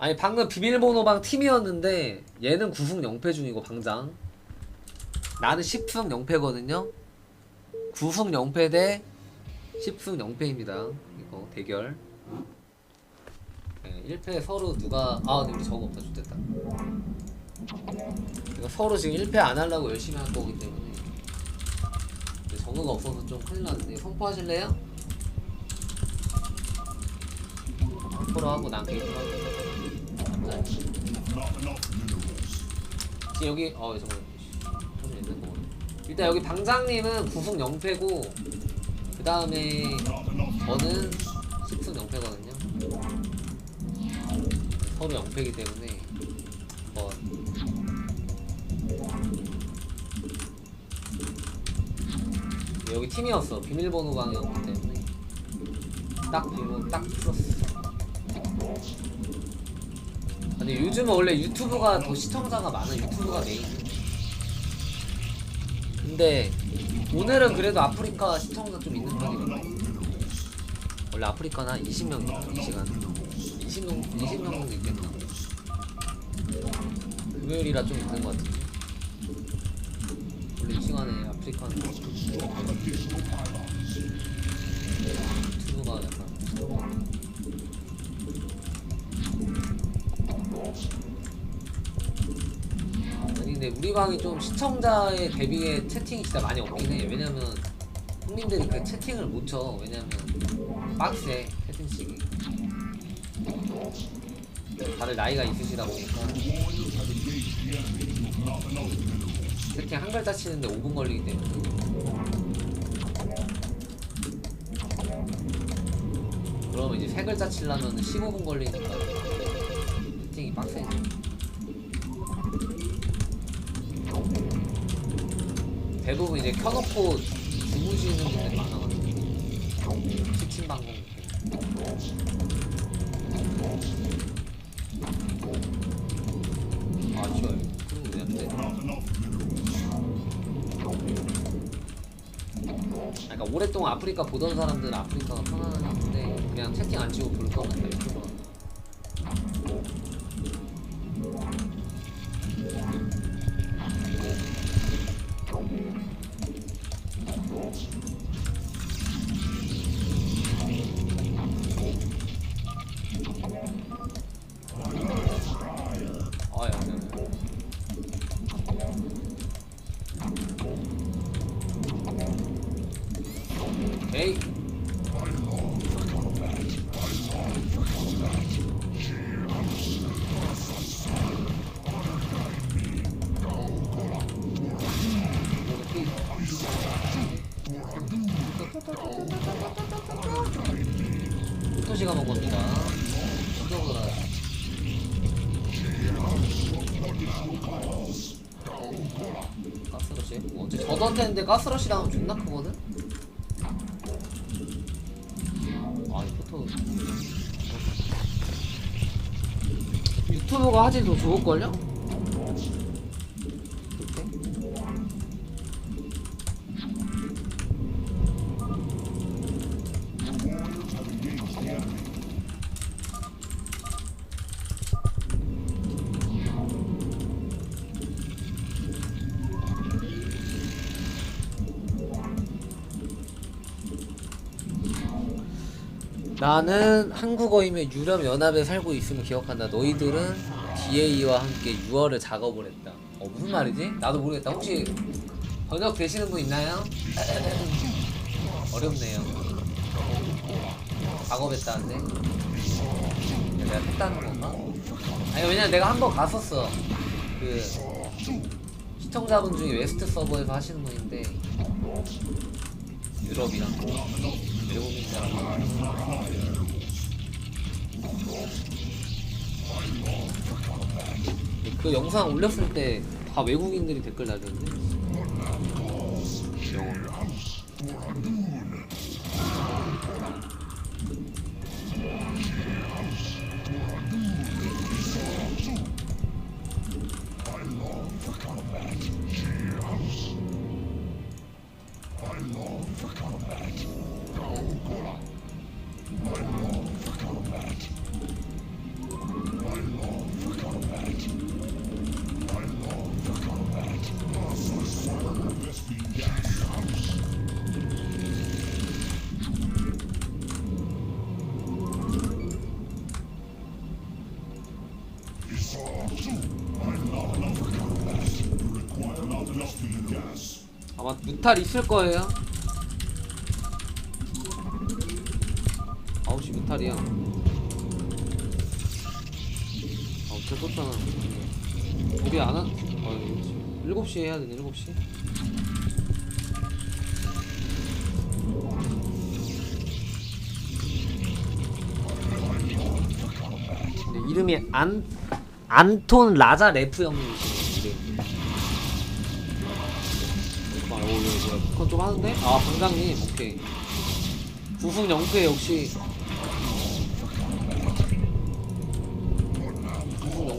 아니 방금 비밀번호방 팀이었는데 얘는 9승 0패 중이고 방장. 나는 10승 0패거든요. 9승 0패 대 10승 0패입니다. 이거 대결. 네, 1패 서로 누가 아 근데 우리 저거 없다. 좋됐다. 이거 서로 지금 1패 안 하려고 열심히 할 거기 때문에. 정우가 없어서 좀 큰일 났는데 선포하실래요? 선포로 하고 난 게이트 하고 지금 여기 어 잠깐만 좀 있는 거. 일단 여기 방장님은 9승 0패고 그 다음에 저는 10승 0패거든요. 서로 0패이기 때문에 뭐 여기 팀이었어. 비밀번호 방이었기 때문에. 딱 비밀번호 딱 풀었어 근데 요즘은 원래 유튜브가 더 시청자가 많아 유튜브가 메인. 근데 오늘은 그래도 아프리카 시청자 좀 있는 편이거든 원래 아프리카는 한 20명 이 시간. 20명 20명 정도 있겠나? 금요일이라 좀 있는 것 같은데. 원래 이 시간에 아프리카는 유튜브가 약간 아니 근데 우리 방이 좀 시청자에 대비해 채팅이 진짜 많이 없긴 해. 왜냐면 형님들이 그 채팅을 못쳐. 왜냐면 빡세 채팅치기. 다들 나이가 있으시다 보니까. 채팅 한 글자 치는데 5분 걸리기 때문에. 그러면 이제 세 글자 치려면 15분 걸리니까 채팅이 빡세지 대부분 이제 켜놓고 주무시는 분들이 많아가지고. 치킨 방송 아 좋아요. 그런 거 왜안돼? 그러니까 오랫동안 아프리카 보던 사람들은 아프리카가 편안한데 그냥 채팅 안 치고 볼 거면 다 유튜 가스러시? 뭐 어째 저던데인데 가스러시 나오면 존나 크거든? 아, 이 포토. 유튜브가 더 좋을걸요? 나는 한국어이며 유럽 연합에 살고 있음을 기억한다. 너희들은 DA와 함께 6월을 작업을 했다. 어 무슨 말이지? 나도 모르겠다. 혹시 번역 되시는 분 있나요? 어렵네요. 작업했다는데 내가 했다는 건가? 아니 왜냐면 내가 한 번 갔었어. 그 시청자분 중에 웨스트 서버에서 하시는 분인데 유럽이랑 외국인이랑 그 영상 올렸을 때 다 외국인들이 댓글 달던데? 영어로 아마 무탈 있을 거예요. 9시 무탈이야. 아, 어째 떴잖아. 우리 안 한, 어, 7시에 해야 되네, 7시. 근데 이름이 안, 안톤 라자 레프 형님이시네, 이름. 아, 오, 이거 뭐야. 그건 좀 하는데? 아, 방장님, 오케이. 구승 영패 역시.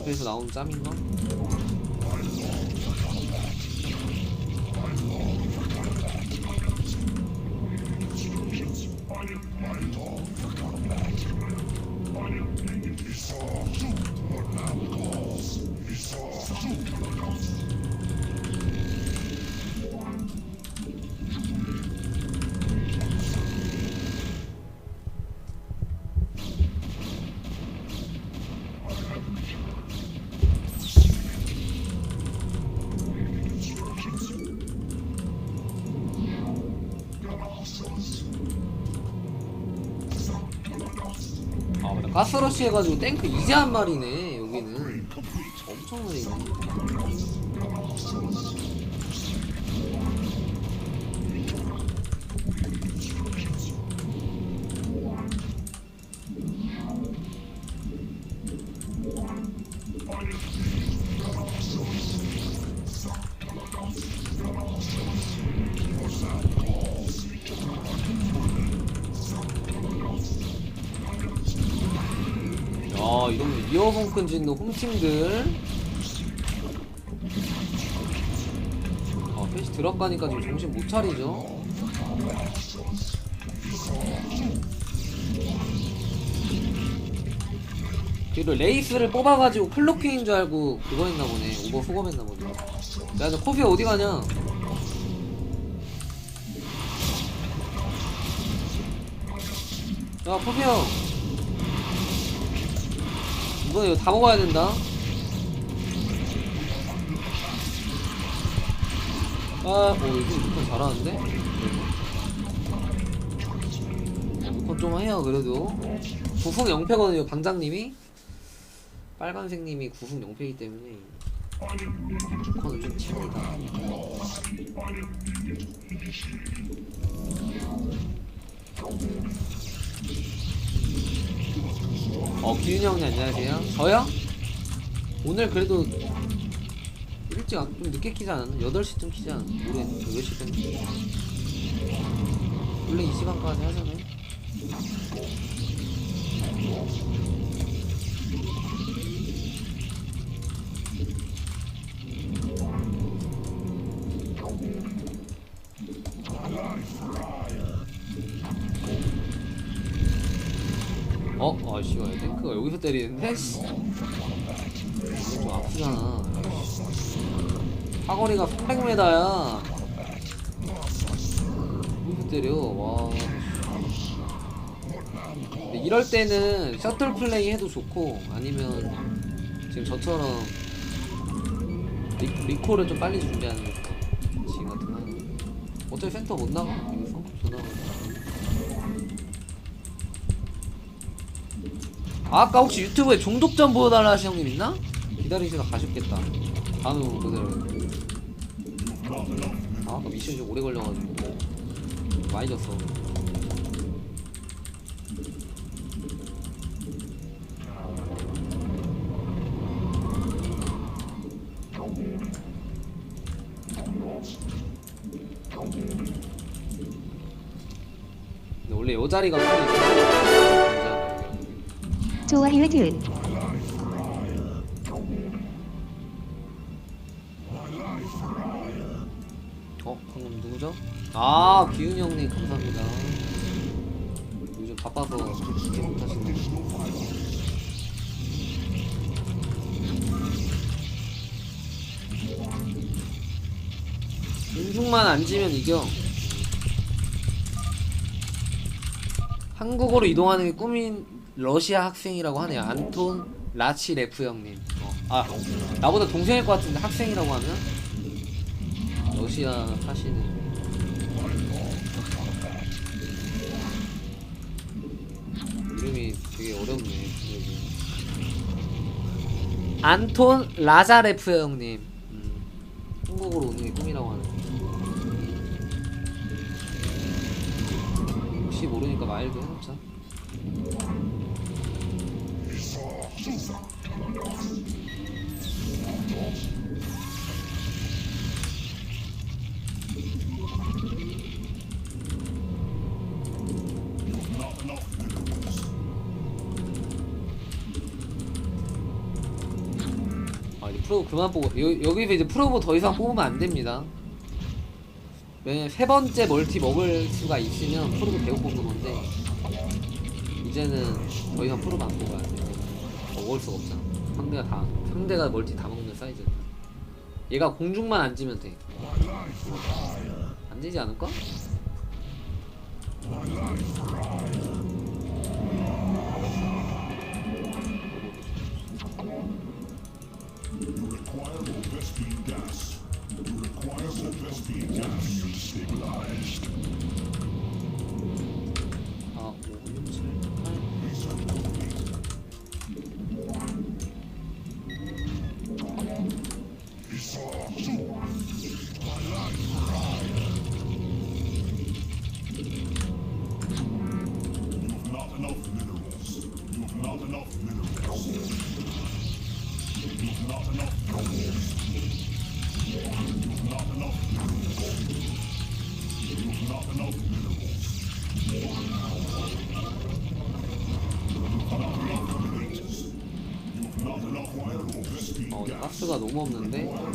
영패에서 나온 짬인가? 가스러시 해가지고 탱크 이제 한 마리네, 여기는. 엄청 느리 이러면 이어폰 끈짓는 홈팀들. 아, 패시 들어가니까 지금 정신 못 차리죠. 그리고 레이스를 뽑아가지고 클로킹인 줄 알고 그거 했나 보네. 오버 수검했나 보네. 야, 저 코비 어디 가냐? 야, 코비 형. 이번에 이거 다 먹어야 된다. 아, 오, 이거 루컨 잘하는데? 어, 루컨 좀 해요, 그래도. 구승 0패거든요, 방장님이. 빨간색님이 구승 0패이기 때문에. 루컨은 좀 칩니다. 어, 기윤이 형님 안녕하세요. 저요? 오늘 그래도 일찍 안- 좀 늦게 키지 않았나? 8시쯤 키지 않았나? 모르겠네. 몇 시쯤? 원래 이 시간까지 하잖아요. 왜 탱크가 여기서 때리는데? 좀 아프잖아. 사거리가 300m야. 여기서 때려. 와. 이럴 때는 셔틀 플레이 해도 좋고 아니면 지금 저처럼 리, 리콜을 좀 빨리 준비하는 지금 같은 경우는 어차피 센터 못 나가 이거 성공 존나 아까 혹시 유튜브에 종독 전 보여달라 하신 형님 있나? 기다리시다 가셨겠다. 단우 그대로. 아, 아까 미션이 좀 오래 걸려가지고 많이 졌어. 근데 원래 요 자리가 빨리 있어. 좋아요 둘 어, 방금 누구죠? 아, 기훈이 형님 감사합니다. 요즘 바빠서 이해 못하시네. 인중만 안 지면 이겨. 한국어로 이동하는 게 꿈인 러시아 학생이라고 하네요. 안톤 라치레프 형님. 어. 아 나보다 동생일 것 같은데 학생이라고 하면 러시아 사시는 이름이 되게 어렵네. 안톤 라자레프 형님 음, 한국으로 오는 게 꿈이라고 하네 혹시 모르니까 마일도 해놓자 아 이제 프로브 그만 여, 여기서 이제 프로브 더 이상 뽑으면 안 됩니다. 왜냐면 세 번째 멀티 먹을 수가 있으면 프로브 계속 뽑는 건데? 이제는 더 이상 프로브 안 뽑아야 돼 먹을 수가 없잖아. 상대가 다 상대가 멀티 다 먹는 사이즈 얘가 공중만 앉으면 돼. 앉지 않을까? 아, 너무 없는데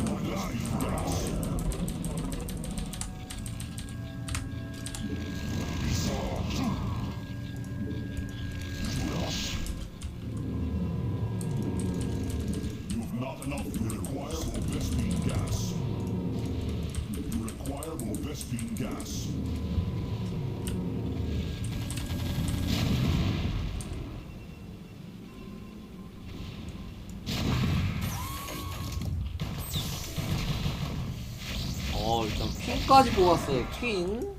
퀸까지 뽑았어요. 퀸.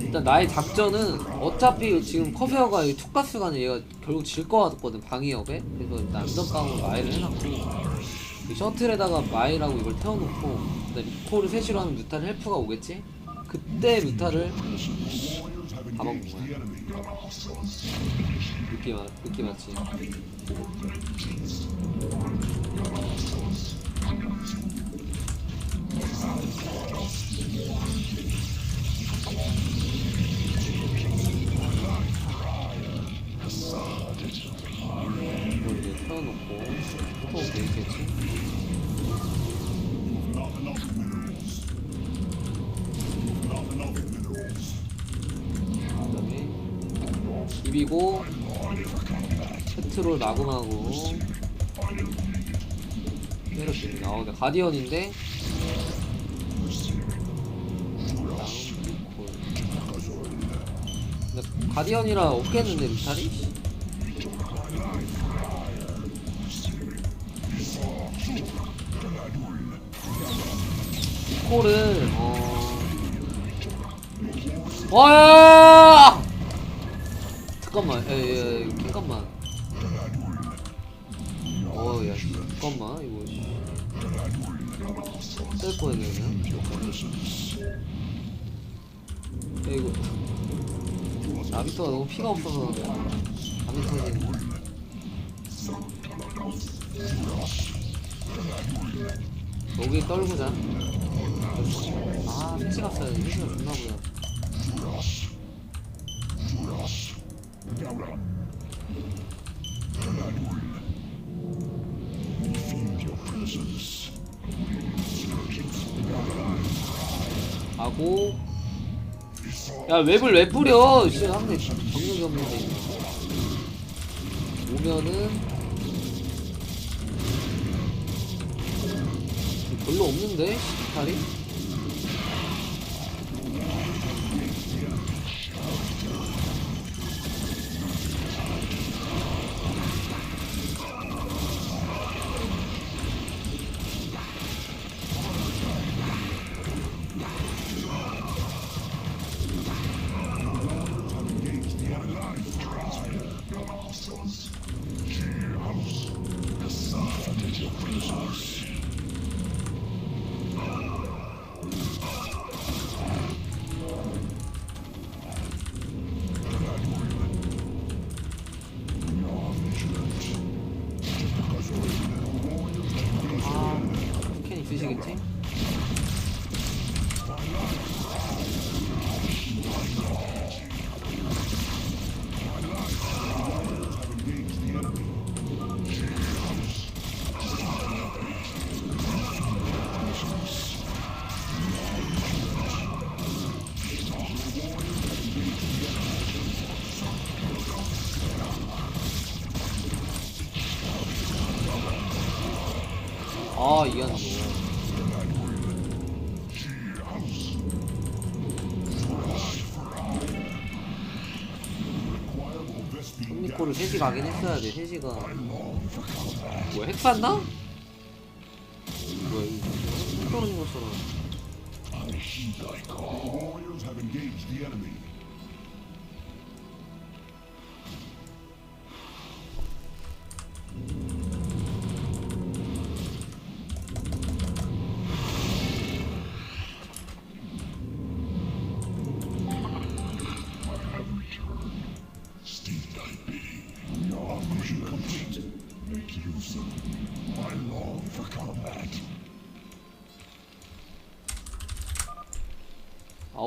일단 나의 작전은 어차피 지금 커세어가 이 투가스 간에 얘가 결국 질것 같거든 방위협에. 그래서 일단 안전빵으로 마일을 해놨고 이 셔틀에다가 마일하고 이걸 태워놓고 리콜을 셋시로 하면 뮤탈 헬프가 오겠지? 그때 뮤탈을 다 먹는 거야 느낌, 와- 느낌 맞지? 이걸 이제 보통 돼 있겠지? Not enough minerals. Not enough minerals. 그다음에 비비고 페트롤 마구마구 때렸습니다. 어, 가디언인데. 근데 가디언이라 없겠는데 뮤탈이? 리콜을 어 와! 잠깐만, 에, 에, 에, 잠깐만. 어, 야, 잠깐만, 이거. 뗄 거야, 그냥. 야, 이거. 나비토가 너무 피가 없어서. 터지네. 여기 떨구자. 아, 패치 갔어야 돼. 패치가 존나 보여. 하고. 야 웹을 왜 뿌려? 진짜 상대 정력이 없는데. 오면은. 별로 없는데 스타리 Transmitter, Colossus. He has deserted your prisoners. 이해하는 거. 손미코를 3시 가긴 했어야 돼, 3시가. 뭐야, 핵 쐈나?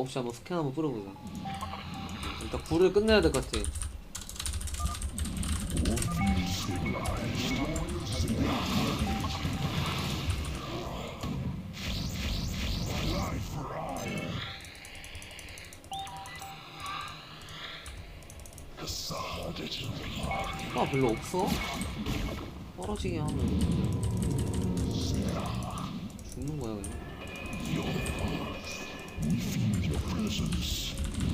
9시 한번 스캔 한번 뿌려보자. 일단 불을 끝내야 될 것 같아. 아 별로 없어? 떨어지게 하면 죽는 거야 그냥.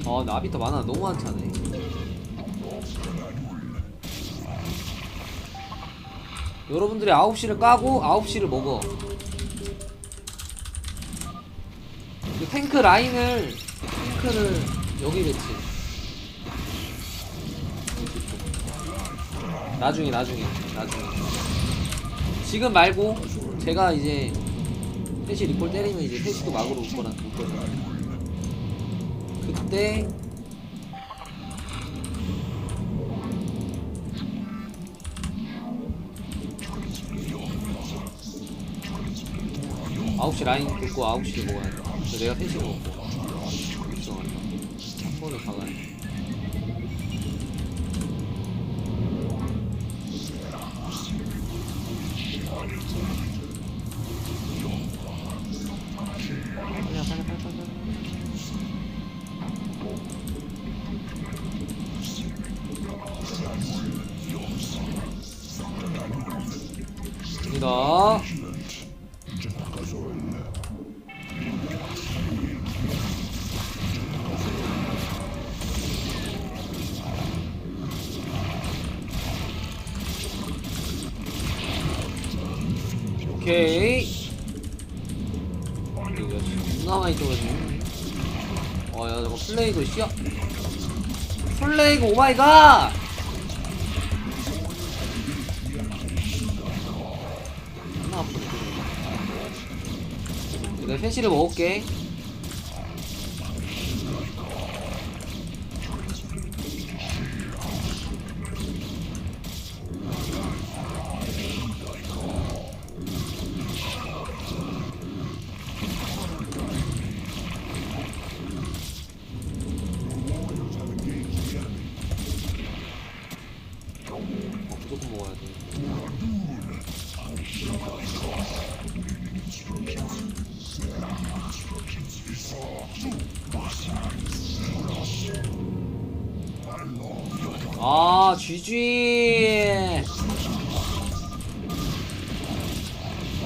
아 나비터 많아. 너무 많잖아 여러분들이 9시를 까고 9시를 먹어. 그 탱크 라인을 탱크를 여기 배치. 나중에 나중에 나중에. 지금 말고 제가 이제 셋이 리콜 때리면 이제 셋이도 막으로 올 거라 올 거라 그때 아홉 시 라인 긁고 아홉 시를 먹어야 돼. 내가 셋시를 먹고. 걱정하지 마. 한 번에 박아야 돼. 갑니다. 오케이. 이거 존나 많이 떠가지고. 어, 야, 저거 플레이그 씨야. 플레이그 오마이갓! 내가 회시를 먹을게.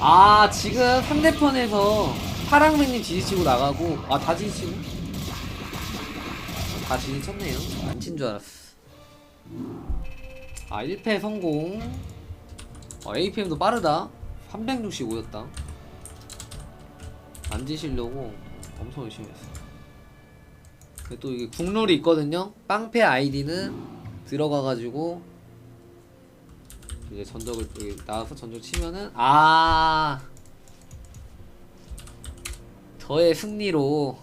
아, 지금 상대편에서 파랑맨님 지지치고 나가고, 아, 다 지지치고? 다 지지쳤네요. 안 친 줄 알았어. 아 1패 성공 어, APM도 빠르다 365였다 안 지시려고 엄청 열심히 했어 또 이게 국룰이 있거든요 빵패 아이디는 들어가가지고 이제 전적을 나와서 전적 치면은 아! 저의 승리로